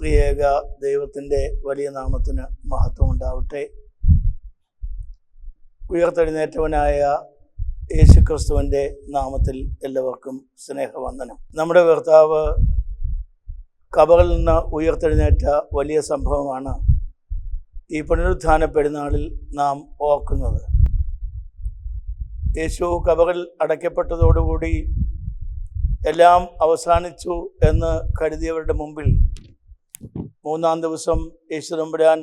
ത്രിയേക ദൈവത്തിന്റെ വലിയ നാമത്തിന് മഹത്വം ഉണ്ടാവട്ടെ. ഉയർത്തെഴുന്നേറ്റവനായ യേശുക്രിസ്തുവിന്റെ നാമത്തിൽ എല്ലാവർക്കും സ്നേഹവന്ദനം. നമ്മുടെ ഭർത്താവ് കബറിൽ നിന്ന് ഉയർത്തെഴുന്നേറ്റ വലിയ സംഭവമാണ് ഈ പുനരുത്ഥാന പെരുന്നാളിൽ നാം ഓർക്കുന്നത്. യേശു കബറിൽ അടയ്ക്കപ്പെട്ടതോടുകൂടി എല്ലാം അവസാനിച്ചു എന്ന് കരുതിയവരുടെ മുമ്പിൽ മൂന്നാം ദിവസം ഈശ്വരമ്പുരാൻ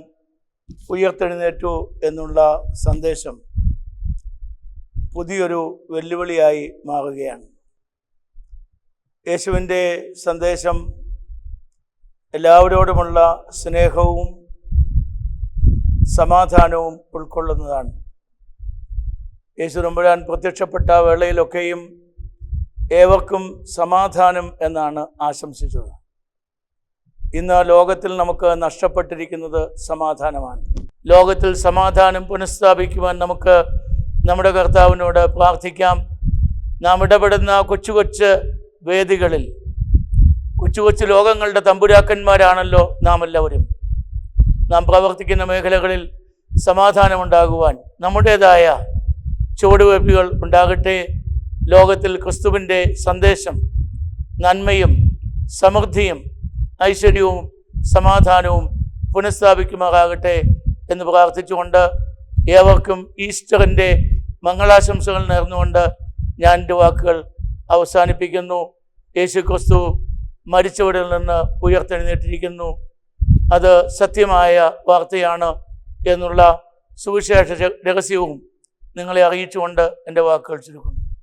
ഉയർത്തെഴുന്നേറ്റു എന്നുള്ള സന്ദേശം പുതിയൊരു വെല്ലുവിളിയായി മാറുകയാണ്. യേശുവിന്റെ സന്ദേശം എല്ലാവരോടുമുള്ള സ്നേഹവും സമാധാനവും ഉൾക്കൊള്ളുന്നതാണ്. യേശു നമ്പുരാൻ പ്രത്യക്ഷപ്പെട്ട വേളയിലൊക്കെയും ഏവർക്കും സമാധാനം എന്നാണ് ആശംസിച്ചത്. ഇന്ന് ലോകത്തിൽ നമുക്ക് നഷ്ടപ്പെട്ടിരിക്കുന്നത് സമാധാനമാണ്. ലോകത്തിൽ സമാധാനം പുനഃസ്ഥാപിക്കുവാൻ നമുക്ക് നമ്മുടെ കർത്താവിനോട് പ്രാർത്ഥിക്കാം. നാം ഇടപെടുന്ന കൊച്ചു കൊച്ചു വേദികളിൽ കൊച്ചു കൊച്ചു ലോകങ്ങളുടെ തമ്പുരാക്കന്മാരാണല്ലോ നാം എല്ലാവരും. നാം പ്രവർത്തിക്കുന്ന മേഖലകളിൽ സമാധാനമുണ്ടാകുവാൻ നമ്മുടേതായ ചുവടുവയ്പ്പുകൾ ഉണ്ടാകട്ടെ. ലോകത്തിൽ ക്രിസ്തുവിന്റെ സന്ദേശം നന്മയും സമൃദ്ധിയും ഐശ്വര്യവും സമാധാനവും പുനഃസ്ഥാപിക്കുമാറാകട്ടെ എന്ന് പ്രാർത്ഥിച്ചുകൊണ്ട് ഏവർക്കും ഈസ്റ്ററിന്റെ മംഗളാശംസകൾ നേർന്നുകൊണ്ട് ഞാൻ എന്റെ വാക്കുകൾ അവസാനിപ്പിക്കുന്നു. യേശു ക്രിസ്തു മരിച്ചവരിൽ നിന്ന് ഉയർത്തെഴുന്നേറ്റിരിക്കുന്നു. അത് സത്യമായ വാർത്തയാണ് എന്നുള്ള സുവിശേഷ രഹസ്യവും നിങ്ങളെ അറിയിച്ചുകൊണ്ട് എന്റെ വാക്കുകൾ ചുരുക്കുന്നു.